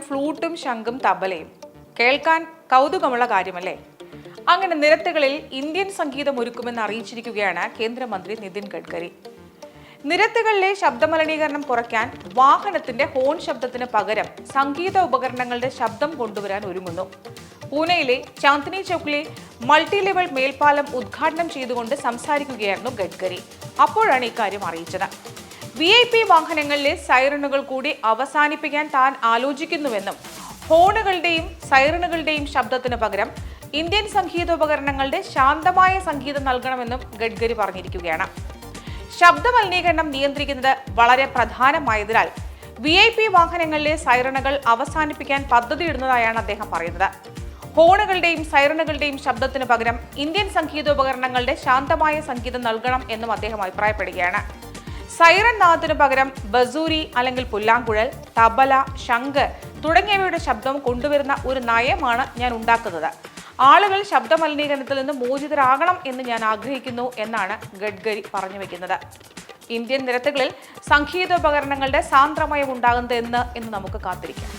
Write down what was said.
ഫ്ലൂട്ടും ശംഖും തബലയും. കേൾക്കാൻ കൗതുകമുള്ള കാര്യമല്ലേ? അങ്ങനെ നിരത്തുകളിൽ ഇന്ത്യൻ സംഗീതം ഒരുക്കുമെന്ന് അറിയിച്ചിരിക്കുകയാണ് കേന്ദ്രമന്ത്രി നിതിൻ ഗഡ്കരി. നിരത്തുകളിലെ ശബ്ദമലിനീകരണം കുറയ്ക്കാൻ വാഹനത്തിന്റെ ഹോൺ ശബ്ദത്തിന് പകരം സംഗീത ഉപകരണങ്ങളുടെ ശബ്ദം കൊണ്ടുവരാൻ ഒരുങ്ങുന്നു. പൂനെയിലെ ചാന്ദിനി ചൗക്കിലെ മൾട്ടി ലെവൽ മേൽപ്പാലം ഉദ്ഘാടനം ചെയ്തുകൊണ്ട് സംസാരിക്കുകയായിരുന്നു ഗഡ്കരി. അപ്പോഴാണ് ഇക്കാര്യം അറിയിച്ചത്. വി ഐ പി വാഹനങ്ങളിലെ സൈറണുകൾ കൂടി അവസാനിപ്പിക്കാൻ താൻ ആലോചിക്കുന്നുവെന്നും ഹോണുകളുടെയും സൈറണുകളുടെയും ശബ്ദത്തിന് പകരം ഇന്ത്യൻ സംഗീതോപകരണങ്ങളുടെ ശാന്തമായ സംഗീതം നൽകണമെന്നും ഗഡ്കരി പറഞ്ഞിരിക്കുകയാണ്. ശബ്ദ മലിനീകരണം നിയന്ത്രിക്കുന്നത് വളരെ പ്രധാനമായതിനാൽ വി ഐ പി വാഹനങ്ങളിലെ സൈറണുകൾ അവസാനിപ്പിക്കാൻ പദ്ധതിയിടുന്നതായാണ് അദ്ദേഹം പറയുന്നത്. ഹോണുകളുടെയും സൈറണുകളുടെയും ശബ്ദത്തിന് പകരം ഇന്ത്യൻ സംഗീതോപകരണങ്ങളുടെ ശാന്തമായ സംഗീതം നൽകണം എന്നും അദ്ദേഹം അഭിപ്രായപ്പെടുകയാണ്. സൈറൻ നാദത്തിനു പകരം ബസൂരി അല്ലെങ്കിൽ പുല്ലാങ്കുഴൽ തബല ശംഖ് തുടങ്ങിയവയുടെ ശബ്ദം കൊണ്ടുവരുന്ന ഒരു നയമാണ് ഞാൻ ഉണ്ടാക്കുന്നത്. ആളുകൾ ശബ്ദ മലിനീകരണത്തിൽ നിന്ന് മോചിതരാകണം എന്ന് ഞാൻ ആഗ്രഹിക്കുന്നു എന്നാണ് ഗഡ്കരി പറഞ്ഞു വെക്കുന്നത്. ഇന്ത്യൻ നിരത്തുകളിൽ സംഗീതോപകരണങ്ങളുടെ സാന്ദ്രമയം ഉണ്ടാകുന്നത് എന്ന് എന്ന് നമുക്ക് കാത്തിരിക്കാം.